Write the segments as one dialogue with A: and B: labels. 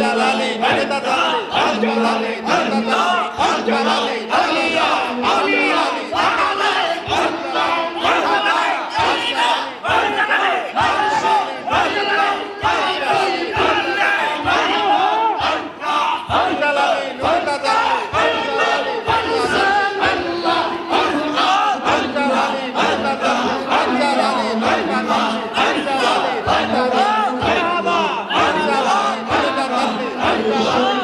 A: জালালি হায় দাদা হায় জালালি হায় দাদা হায় জালালি। Hallelujah.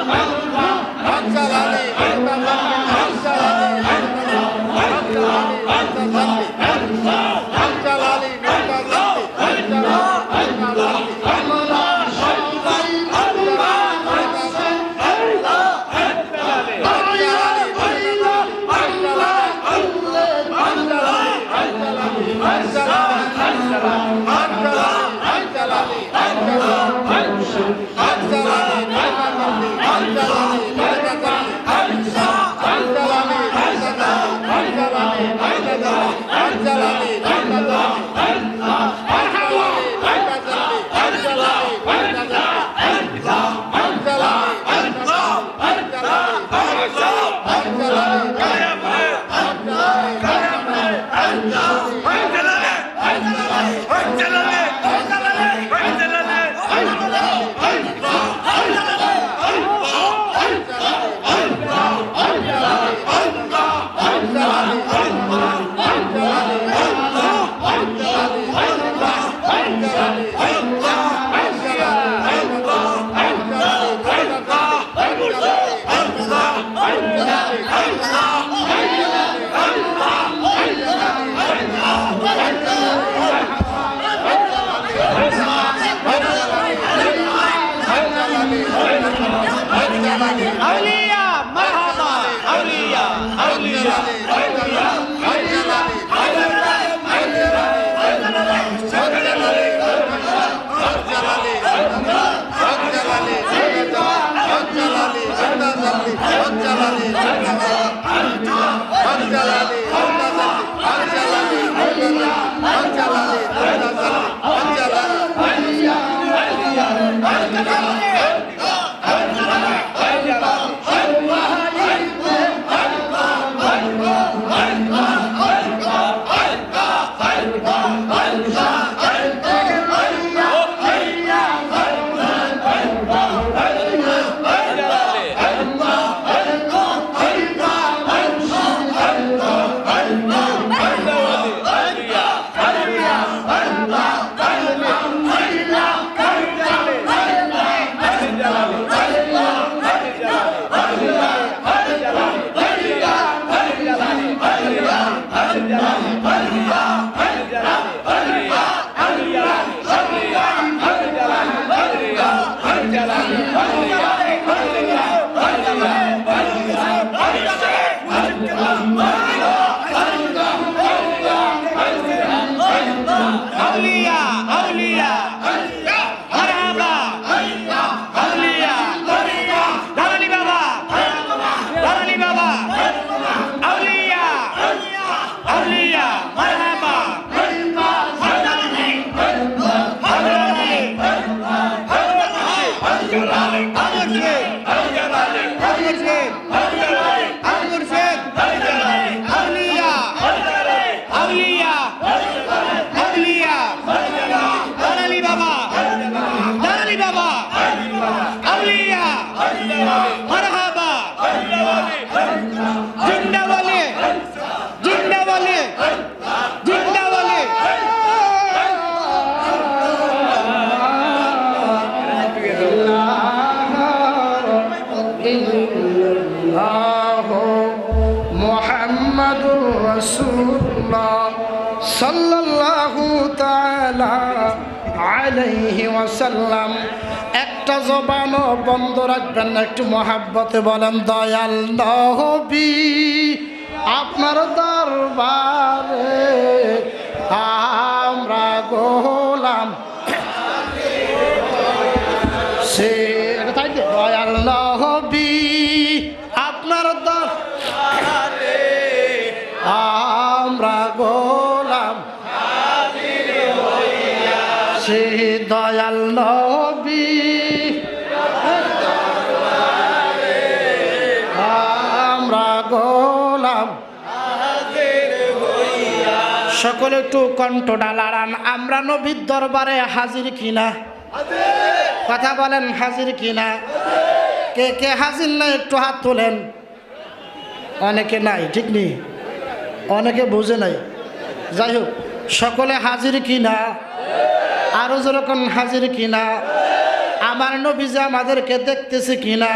A: মারহাবা আমর الله محمد رسول
B: الله صلى الله تعالى عليه وسلم একটা জবানও বন্ধ রাখবেন না, একটু মহাব্বতে বলেন দয়াল নহবি আপনার দরবারে আমরা গোলাম। সে গোলাম সকলে একটু কণ্ঠটা লাড়ান আমরা নবীর দরবারে হাজির কিনা? কথা বলেন, হাজির কিনা? কে কে হাজির না, একটু হাত তোলেন। অনেকে নাই, ঠিক নেই? অনেকে বুঝে নাই। যাই হোক, সকলে হাজির কিনা? আরও যেরকম হাজির কিনা? আমার নবী যে আমাদেরকে দেখতেছে কিনা?